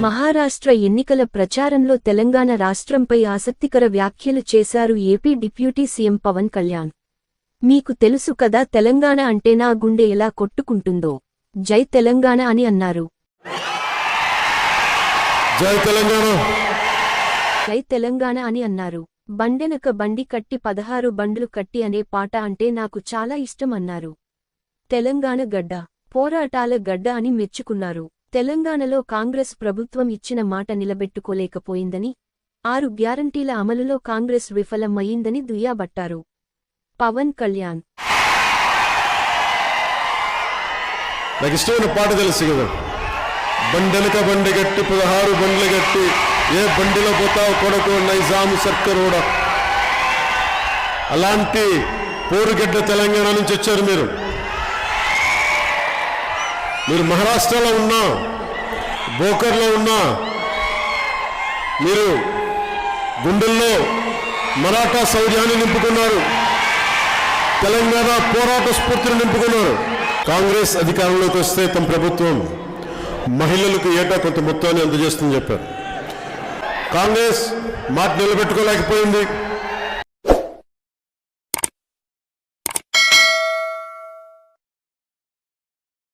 మహారాష్ట్ర ఎన్నికల ప్రచారంలో తెలంగాణ రాష్ట్రంపై ఆసక్తికర వ్యాఖ్యలు చేశారు AP deputy CM Pawan Kalyan. మీకు తెలుసు కదా తెలంగాణ అంటే నా గుండె ఎలా కొట్టుకుంటుందో. జై తెలంగాణ అని అన్నారు. జై తెలంగాణ. అని అన్నారు. బండెనక బండి కట్టి పదహారు బండ్లు కట్టి అనే పాట అంటే నాకు చాలా ఇష్టం అన్నారు. తెలంగాణ గడ్డ పోరాటాల గడ్డ అని మెచ్చుకున్నారు. తెలంగాణలో కాంగ్రెస్ ప్రభుత్వం ఇచ్చిన మాట నిలబెట్టుకోలేకపోయిందని ఆరు గ్యారంటీల అమలులో కాంగ్రెస్ విఫలమయ్యిందని దుయ్యాబట్టారు. పవన్ కళ్యాణ్. నాకు ఇష్టమైన పాట తెలుసు కదా. బండెనక బండి గట్టి పదహారు బండ్లు గట్టి ఏ బండిలో పోతావు కొడుకు నైజాము సర్కరోడ. అలాంటి పోరుగడ్డ తెలంగాణ నుంచి వచ్చారు మీరు. మీరు మహారాష్ట్రలో ఉన్నా బోకర్లో ఉన్నా మీరు గుండెల్లో మరాఠా శౌర్యాన్ని నింపుకున్నారు. తెలంగాణ పోరాట స్ఫూర్తిని నింపుకున్నారు. కాంగ్రెస్ అధికారంలోకి వస్తే తమ ప్రభుత్వం మహిళలకు ఏటా కొంత మొత్తాన్ని అందజేస్తుందని చెప్పారు. కాంగ్రెస్ మాట నిలబెట్టుకోలేకపోయింది.